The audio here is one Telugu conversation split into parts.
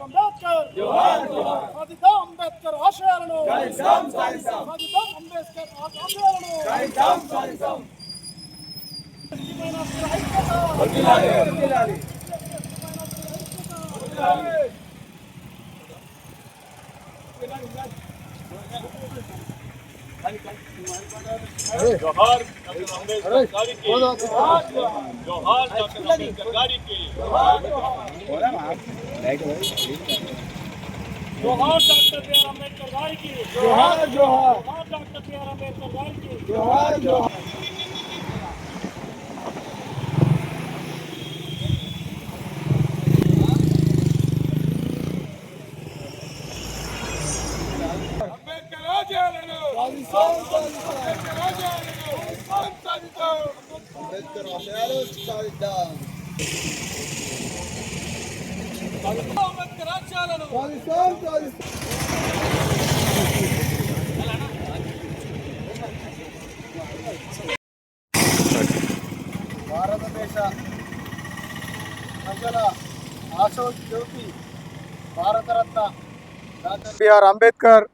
డాక్టర్ బాబాసాహెబ్ అంబేద్కర్ జోహార్ జోహార్ సాధిద్దాం అంబేద్కర్ ఆశయాలను సాధిద్దాం సాధిద్దాం సాధిద్దాం అంబేద్కర్ ఆశయాలను సాధిద్దాం సాధిద్దాం మైనార్టీల ఐక్యత వర్ధిల్లాలి వర్ధిల్లాలి జోహార్ డాక్టర్ అంబేద్కర్ గారికి జోహార్ డాక్టర్ అంబేద్కర్ గారికి జోహార్ డాక్టర్ బిఆర్ అంబేద్కర్ గారికి జోహార్ జోహార్ జోహార్ డాక్టర్ బిఆర్ అంబేద్కర్ గారికి జోహార్ జోహార్ అంబేద్కర్ ప్రజల ఆశోజ్యోతి Bharataratna doctor B R Ambedkar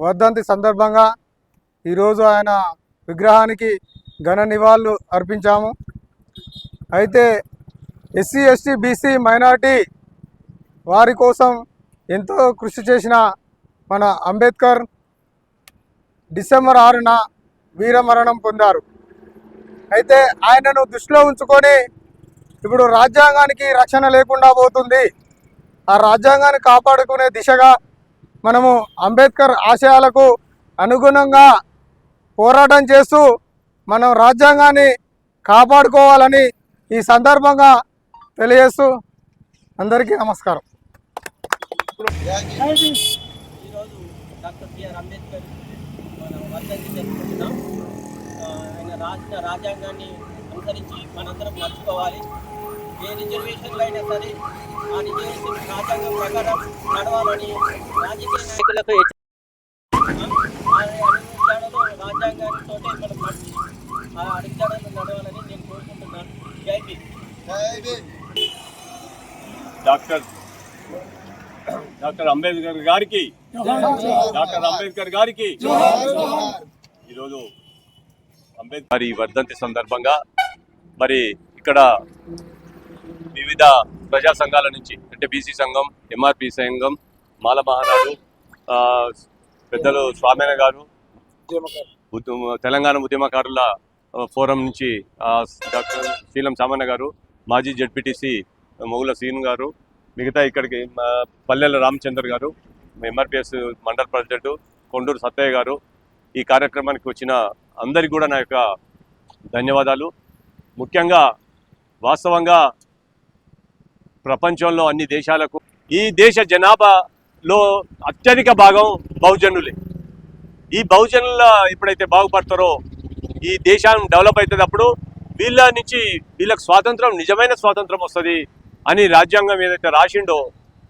వర్ధంతి సందర్భంగా ఈరోజు ఆయన విగ్రహానికి ఘన నివాళులు అర్పించాము. అయితే ఎస్సీ ఎస్టీ బీసీ మైనార్టీ వారి కోసం ఎంతో కృషి చేసిన మన అంబేద్కర్ డిసెంబర్ ఆరున వీరమరణం పొందారు. అయితే ఆయనను దృష్టిలో ఉంచుకొని ఇప్పుడు రాజ్యాంగానికి రక్షణ లేకుండా పోతుంది. ఆ రాజ్యాంగాన్ని కాపాడుకునే దిశగా మనము అంబేద్కర్ ఆశయాలకు అనుగుణంగా పోరాటం చేస్తూ మనం రాజ్యాంగాన్ని కాపాడుకోవాలని ఈ సందర్భంగా తెలియజేస్తూ అందరికీ నమస్కారం. ఈరోజు డాక్టర్ బిఆర్ అంబేద్కర్ వర్ధంతి జరుపుకుంటున్నాం ఆయన రాసిన రాజ్యాంగాన్ని అనుసరించి మనందరం నడుచుకోవాలి. ఏ రిజర్వేషన్లు అయినా సరే ఆ రిజర్వేషన్ రాజ్యాంగం ప్రకారం నడవాలని రాజకీయ నాయకులకు హెచ్చ- ఆ, ఆ అడుగుజాడలో రాజ్యాంగానితో మనం నడిచి ఆ అడుగుజాడలో నడవాలని నేను కోరుకుంటున్నాను. జై భీమ్ డాక్టర్ డాక్టర్ అంబేద్కర్ గారికి డాక్టర్ అంబేద్కర్ గారికి ఈరోజు అంబేద్కర్ వర్ధంతి సందర్భంగా మరి ఇక్కడ వివిధ ప్రజా సంఘాల నుంచి అంటే బీసీ సంఘం ఎంఆర్పి సంఘం మాల మహారాజు పెద్దలు స్వామిన గారు ఉద్యమ- తెలంగాణ ఉద్యమకారుల ఫోరం నుంచి డాక్టర్ శీలం సామాన్య గారు మాజీ జడ్పీటీసీ మొగుల సీన్ గారు మిగతా ఇక్కడికి పల్లెల రామచందర్ గారు ఎంఆర్పిఎస్ మండల్ ప్రెసిడెంట్ కొండూరు సత్తయ్య గారు ఈ కార్యక్రమానికి వచ్చిన అందరికీ కూడా నా యొక్క ధన్యవాదాలు. ముఖ్యంగా వాస్తవంగా ప్రపంచంలో అన్ని దేశాలకు ఈ దేశ జనాభాలో అత్యధిక భాగం బహుజనులే. ఈ బహుజనుల ఎప్పుడైతే బాగుపడతారో ఈ దేశం డెవలప్ అవుతుంది వీళ్ళ నుంచి వీళ్ళకి స్వాతంత్రం నిజమైన స్వాతంత్రం వస్తుంది అని రాజ్యాంగం ఏదైతే రాసిండో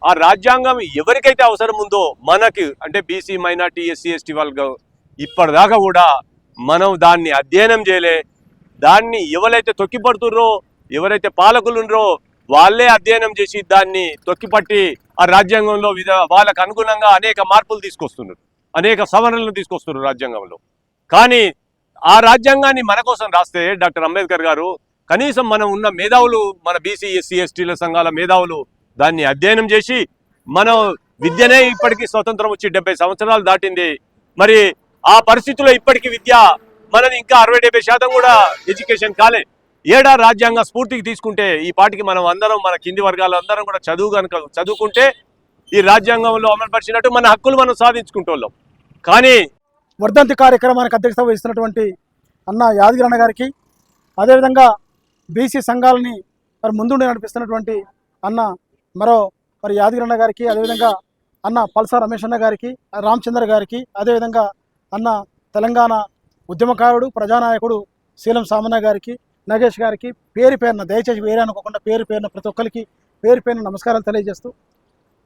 ఆ రాజ్యాంగం ఎవరికైతే అవసరం ఉందో మనకి అంటే బీసీ మైనార్టీ ఎస్సీ ఎస్టీ వాళ్ళకి ఇప్పటిదాకా కూడా మనం దాన్ని అధ్యయనం చేయలే. దాన్ని ఎవరైతే తొక్కిపడుతుర్రో ఎవరైతే పాలకులుండ్రో వాళ్ళే అధ్యయనం చేసి దాన్ని తొక్కిపట్టి ఆ రాజ్యాంగంలో విధ వాళ్ళకు అనుగుణంగా అనేక మార్పులు తీసుకొస్తున్నారు. అనేక సవరణలు తీసుకొస్తున్నారు రాజ్యాంగంలో. కానీ ఆ రాజ్యాంగాన్ని మన కోసం రాస్తే డాక్టర్ అంబేద్కర్ గారు కనీసం మనం ఉన్న మేధావులు మన బీసీ ఎస్సీ ఎస్టీల సంఘాల మేధావులు దాన్ని అధ్యయనం చేసి మనం విద్యనే ఇప్పటికీ స్వతంత్రం వచ్చి డెబ్బై సంవత్సరాలు దాటింది. మరి ఆ పరిస్థితుల్లో ఇప్పటికీ విద్య మనది ఇంకా అరవై డెబ్బై శాతం కూడా ఎడ్యుకేషన్ కాలే. ఏడా రాజ్యాంగ స్ఫూర్తికి తీసుకుంటే ఈ పాటికి మనం అందరం మన కింది వర్గాలు అందరం కూడా చదువు కనుక చదువుకుంటే ఈ రాజ్యాంగంలో అమలుపరిచినట్టు మన హక్కులు మనం సాధించుకుంటోళ్ళం. కానీ వర్ధంతి కార్యక్రమానికి అధ్యక్షత వహిస్తున్నటువంటి అన్న యాదగిరి అన్న గారికి అదేవిధంగా బీసీ సంఘాలని మరి ముందుండి నడిపిస్తున్నటువంటి అన్న మరో మరి యాదగిరి అన్న గారికి అదేవిధంగా అన్న పల్సా రమేష్ అన్న గారికి రామచంద్ర గారికి అదేవిధంగా అన్న తెలంగాణ ఉద్యమకారుడు ప్రజానాయకుడు శీలం సామన్న గారికి నగేష్ గారికి పేరు పేరున దయచేసి వేరే అనుకోకుండా పేరు పేరున ప్రతి ఒక్కరికి పేరు పేరున నమస్కారాలు తెలియజేస్తూ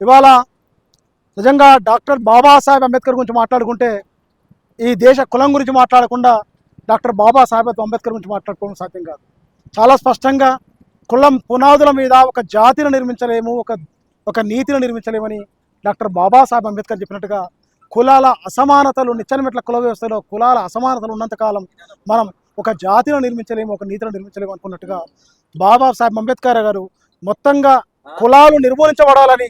ఇవాళ నిజంగా డాక్టర్ బాబాసాహెబ్ అంబేద్కర్ గురించి మాట్లాడుకుంటే ఈ దేశ కులం గురించి మాట్లాడకుండా డాక్టర్ బాబాసాహెబ్ అంబేద్కర్ గురించి మాట్లాడుకోవడం సాధ్యం కాదు. చాలా స్పష్టంగా కులం పునాదుల మీద ఒక జాతిని నిర్మించలేము ఒక ఒక నీతిని నిర్మించలేమని డాక్టర్ బాబాసాహెబ్ అంబేద్కర్ చెప్పినట్టుగా కులాల అసమానతలు నిచ్చెనమెట్ల కుల వ్యవస్థలో కులాల అసమానతలు ఉన్నంతకాలం మనం ఒక జాతిని నిర్మించలేము ఒక నీతిని నిర్మించలేము అనుకున్నట్టుగా బాబాసాహెబ్ అంబేద్కర్ గారు మొత్తంగా కులాలు నిర్మూలించబడాలని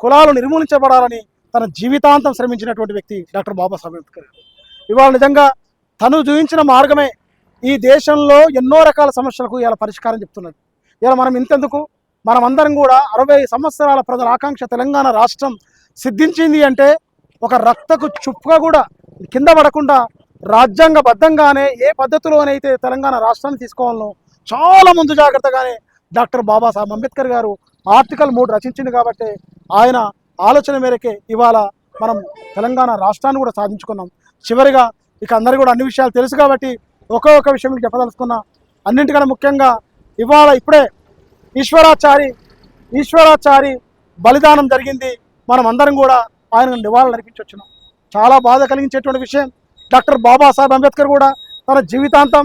కులాలు నిర్మూలించబడాలని తన జీవితాంతం శ్రమించినటువంటి వ్యక్తి డాక్టర్ బాబాసాహెబ్ అంబేద్కర్ ఇవాళ నిజంగా తను చూపించిన మార్గమే ఈ దేశంలో ఎన్నో రకాల సమస్యలకు ఇలా పరిష్కారం చెప్తున్నది. ఇలా మనం ఇంతెందుకు? మనం అందరం కూడా అరవై సంవత్సరాల ప్రజల ఆకాంక్ష తెలంగాణ రాష్ట్రం సిద్ధించింది అంటే ఒక రక్తకు చుప్పుగా కూడా కింద పడకుండా రాజ్యాంగబద్ధంగానే ఏ పద్ధతిలోనైతే తెలంగాణ రాష్ట్రాన్ని తీసుకోవాలనో చాలా ముందు జాగ్రత్తగానే డాక్టర్ బాబాసాహెబ్ అంబేద్కర్ గారు ఆర్టికల్ మూడు రచించింది కాబట్టి ఆయన ఆలోచన మేరకే ఇవాళ మనం తెలంగాణ రాష్ట్రాన్ని కూడా సాధించుకున్నాం. చివరిగా ఇక అందరికీ కూడా అన్ని విషయాలు తెలుసు కాబట్టి ఒకే ఒక్క విషయం మీకు చెప్పదలుచుకున్నా అన్నింటికన్నా ముఖ్యంగా ఇవాళ ఇప్పుడే ఈశ్వరాచారి ఈశ్వరాచారి బలిదానం జరిగింది. మనం అందరం కూడా ఆయన నివాళులు అర్పించవచ్చున్నాం చాలా బాధ కలిగించేటువంటి విషయం. డాక్టర్ బాబాసాహెబ్ అంబేద్కర్ కూడా తన జీవితాంతం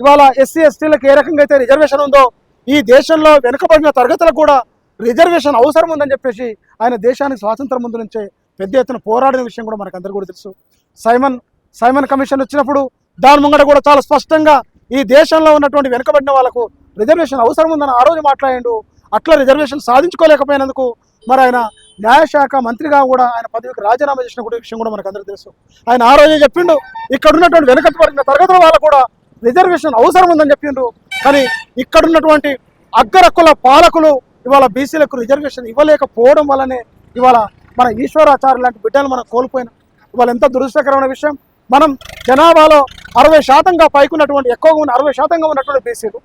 ఇవాళ ఎస్సీ ఎస్టీలకు ఏ రకంగా అయితే రిజర్వేషన్ ఉందో ఈ దేశంలో వెనుకబడిన తరగతులకు కూడా రిజర్వేషన్ అవసరం ఉందని చెప్పేసి ఆయన దేశానికి స్వాతంత్రం ముందు నుంచే పెద్ద ఎత్తున పోరాడిన విషయం కూడా మనకు అందరికీ కూడా తెలుసు. సైమన్ సైమన్ కమిషన్ వచ్చినప్పుడు దాని ముంగట కూడా చాలా స్పష్టంగా ఈ దేశంలో ఉన్నటువంటి వెనుకబడిన వాళ్ళకు రిజర్వేషన్ అవసరం ఉందని ఆ రోజు మాట్లాడిండు. అట్లా రిజర్వేషన్ సాధించుకోలేకపోయినందుకు మరి ఆయన న్యాయశాఖ మంత్రిగా కూడా ఆయన పదవికి రాజీనామా చేసిన కూడా విషయం కూడా మనకు అందరికీ తెలుసు. ఆయన ఆ రోజే చెప్పిండు ఇక్కడ ఉన్నటువంటి వెనుకబడిన తరగతుల వాళ్ళకు కూడా రిజర్వేషన్ అవసరం ఉందని చెప్పిండు. కానీ ఇక్కడ ఉన్నటువంటి అగ్రకుల పాలకులు ఇవాళ బీసీలకు రిజర్వేషన్ ఇవ్వలేకపోవడం వల్లనే ఇవాళ మన ఈశ్వరాచార్య లాంటి బిడ్డలు మనం కోల్పోయినాం. ఇవాళ ఎంత దురదృష్టకరమైన విషయం. మనం జనాభాలో అరవై శాతంగా పైకున్నటువంటి ఎక్కువగా ఉన్న అరవై శాతంగా ఉన్నటువంటి బీసీలు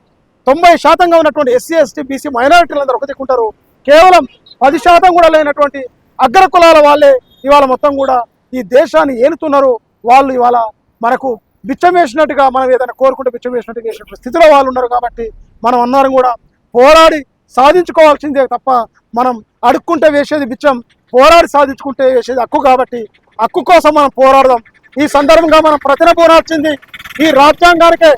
తొంభై శాతంగా ఉన్నటువంటి ఎస్సీ ఎస్టీ బీసీ మైనారిటీలు అందరూ ఒక దిక్కుంటారు కేవలం పది శాతం కూడా లేనటువంటి అగ్ర కులాల వాళ్ళే ఇవాళ మొత్తం కూడా ఈ దేశాన్ని ఏలుతున్నారు వాళ్ళు ఇవాళ మనకు బిచ్చం వేసినట్టుగా మనం ఏదైనా కోరుకుంటే బిచ్చం వేసినట్టుగా వేసినటువంటి స్థితిలో వాళ్ళు ఉన్నారు కాబట్టి మనం అందరం కూడా పోరాడి సాధించుకోవాల్సిందే తప్ప మనం అడుక్కుంటే వేసేది బిచ్చం పోరాడి సాధించుకుంటే వేసేది హక్కు కాబట్టి హక్కు కోసం మనం పోరాడదాం. ఈ సందర్భంగా మనం ప్రతిన పోరాల్సింది ఈ రాజ్యాంగానికే.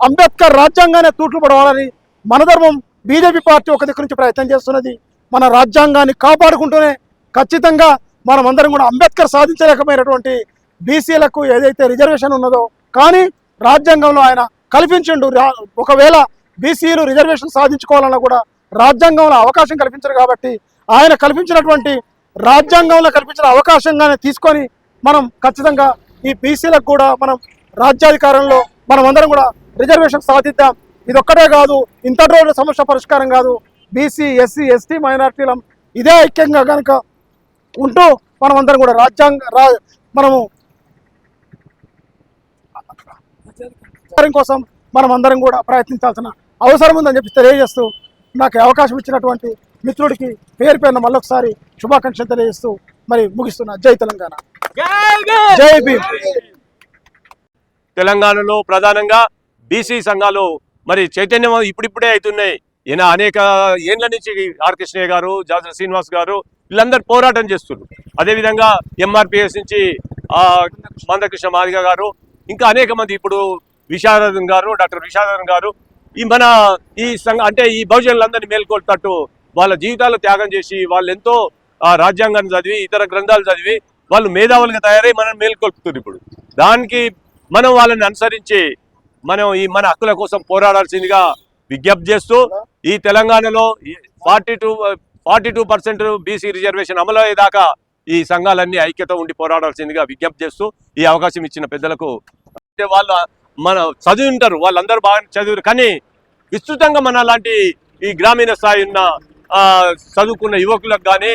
అంబేద్కర్ రాజ్యాంగానే తూట్లు పడవాలని మన ధర్మం బీజేపీ పార్టీ ఒక దగ్గర నుంచి ప్రయత్నం చేస్తున్నది. మన రాజ్యాంగాన్ని కాపాడుకుంటూనే ఖచ్చితంగా మనం అందరం కూడా అంబేద్కర్ సాధించలేకపోయినటువంటి బీసీలకు ఏదైతే రిజర్వేషన్ ఉన్నదో కానీ రాజ్యాంగంలో ఆయన కల్పించిండు. రా- ఒకవేళ బీసీలు రిజర్వేషన్ సాధించుకోవాలన్నా కూడా రాజ్యాంగంలో అవకాశం కల్పించరు కాబట్టి ఆయన కల్పించినటువంటి రాజ్యాంగంలో కల్పించిన అవకాశంగానే తీసుకొని మనం ఖచ్చితంగా ఈ బీసీలకు కూడా మనం రాజ్యాధికారంలో మనం అందరం కూడా రిజర్వేషన్ సాధిద్దాం. ఇది ఒక్కటే కాదు ఇంత రోజు సమస్య పరిష్కారం కాదు. బీసీ ఎస్సీ ఎస్టీ మైనార్టీల ఇదే ఐక్యంగా కనుక ఉంటూ మనం అందరం కూడా రాజ్యాంగ రా మనము కోసం మనం అందరం కూడా ప్రయత్నించాల్సిన అవసరం ఉందని చెప్పి తెలియజేస్తూ నాకు అవకాశం ఇచ్చినటువంటి మిత్రుడికి పేరు పేరున మళ్ళొకసారి శుభాకాంక్షలు తెలియజేస్తూ మరి ముగిస్తున్నా. జై తెలంగాణ. జై భీమ్. తెలంగాణలో ప్రధానంగా బీసీ సంఘాలు మరి చైతన్యం ఇప్పుడిప్పుడే అవుతున్నాయి. ఈయన అనేక ఏండ్ల నుంచి ఆర్ కృష్ణయ్య గారు జాజల శ్రీనివాస్ గారు వీళ్ళందరూ పోరాటం చేస్తున్నారు. అదేవిధంగా ఎంఆర్పిఎస్ నుంచి మందకృష్ణ మాదిగ గారు ఇంకా అనేక మంది ఇప్పుడు విశారదన్ గారు డాక్టర్ విశారదన్ గారు ఈ మన ఈ సంఘ అంటే ఈ బహుజనులందరినీ మేల్కొల్తట్టు వాళ్ళ జీవితాలు త్యాగం చేసి వాళ్ళు ఎంతో రాజ్యాంగాన్ని చదివి ఇతర గ్రంథాలు చదివి వాళ్ళు మేధావులుగా తయారై మనం మేల్కొల్పుతున్నారు ఇప్పుడు. దానికి మనం వాళ్ళని అనుసరించి మనం ఈ మన హక్కుల కోసం పోరాడాల్సిందిగా విజ్ఞప్తి చేస్తూ ఈ తెలంగాణలో forty two forty two percent BC reservation అమలు అయ్యేదాకా ఈ సంఘాలన్నీ ఐక్యత ఉండి పోరాడాల్సిందిగా విజ్ఞప్తి చేస్తూ ఈ అవకాశం ఇచ్చిన పెద్దలకు అంటే వాళ్ళు మన చదివి ఉంటారు వాళ్ళందరూ బాగా చదివారు. కానీ విస్తృతంగా మన లాంటి ఈ గ్రామీణ స్థాయి ఉన్న చదువుకున్న యువకులకు కానీ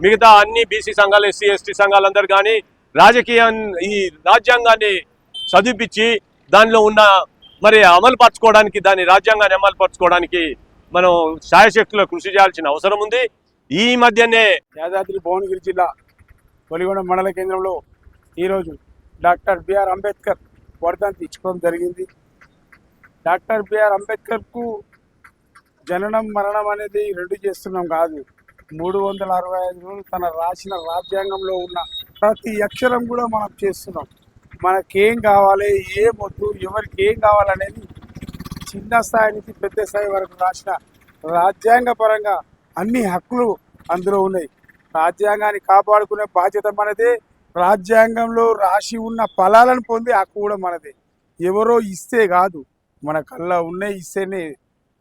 మిగతా అన్ని బీసీ సంఘాలు ఎస్సీ ఎస్టీ సంఘాలందరూ కానీ రాజకీయ ఈ రాజ్యాంగాన్ని చదివిపించి దానిలో ఉన్న మరి అమలు పరచుకోవడానికి దాని రాజ్యాంగాన్ని అమలు పరచుకోవడానికి మనం శాయశక్తుల కృషి చేయాల్సిన అవసరం ఉంది. ఈ మధ్యనే యాదాద్రి భువనగిరి జిల్లా కొలిగొండ మండల కేంద్రంలో ఈరోజు డాక్టర్ బిఆర్ అంబేద్కర్ వర్ధంతి ఇచ్చుకోవడం జరిగింది. డాక్టర్ బిఆర్ అంబేద్కర్కు జననం మరణం అనేది రెండు చేస్తున్నాం కాదు. మూడు వందల అరవై ఐదు రోజులు తన రాసిన రాజ్యాంగంలో ఉన్న ప్రతి అక్షరం కూడా మనం చేస్తున్నాం. మనకేం కావాలి ఏం వద్దు ఎవరికి ఏం కావాలనేది చిన్న స్థాయి నుంచి పెద్ద స్థాయి వరకు రాసిన రాజ్యాంగ పరంగా అన్ని హక్కులు అందులో ఉన్నాయి. రాజ్యాంగాన్ని కాపాడుకునే బాధ్యత మనదే. రాజ్యాంగంలో రాసి ఉన్న ఫలాలను పొందే హక్కు కూడా మనదే. ఎవరో ఇస్తే కాదు. మన కళ్ళ ఉన్నాయి ఇస్తేనే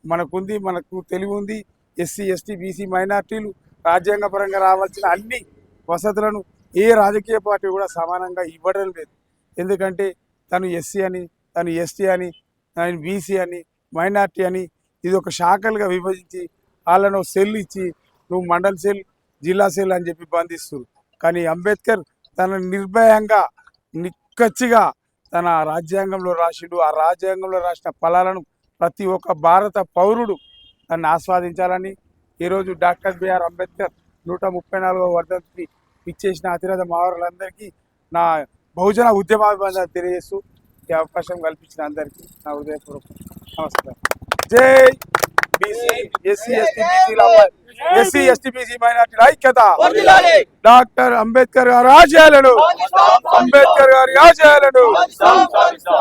మనకుంది మనకు తెలివి ఉంది ఎస్సీ ఎస్టీ బీసీ మైనార్టీలు రాజ్యాంగ పరంగా రావాల్సిన అన్ని వసతులను ఏ రాజకీయ పార్టీ కూడా సమానంగా ఇవ్వడం లేదు. ఎందుకంటే తను ఎస్సీ అని తను ఎస్టీ అని తను బీసీ అని మైనార్టీ అని ఇది ఒక శాఖలుగా విభజించి వాళ్ళను సెల్ ఇచ్చి నువ్వు మండల్ సెల్ జిల్లా సెల్ అని చెప్పి బంధిస్తారు కానీ అంబేద్కర్ తన నిర్భయంగా నిక్కచ్చిగా తన రాజ్యాంగంలో రాసిండు. ఆ రాజ్యాంగంలో రాసిన ఫలాలను ప్రతి ఒక్క భారత పౌరుడు దాన్ని ఆస్వాదించాలని ఈరోజు డాక్టర్ బిఆర్ అంబేద్కర్ నూట ముప్పై నాలుగవ వర్ధంతిని ఇచ్చేసిన అతిరథ మావరులందరికీ నా బహుజన ఉద్యమాభివందన తెలియజేస్తూ ఈ అవకాశం కల్పించిన అందరికీ నా హృదయపూర్వక నమస్కారం. జై ఎస్సీ ఎస్టీ బీసీ మైనార్టీల ఐక్యత డాక్టర్ అంబేద్కర్ గారి ఆశయాలను అంబేద్కర్ గారి ఆశయాలను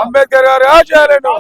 అంబేద్కర్ గారి ఆశయాలను.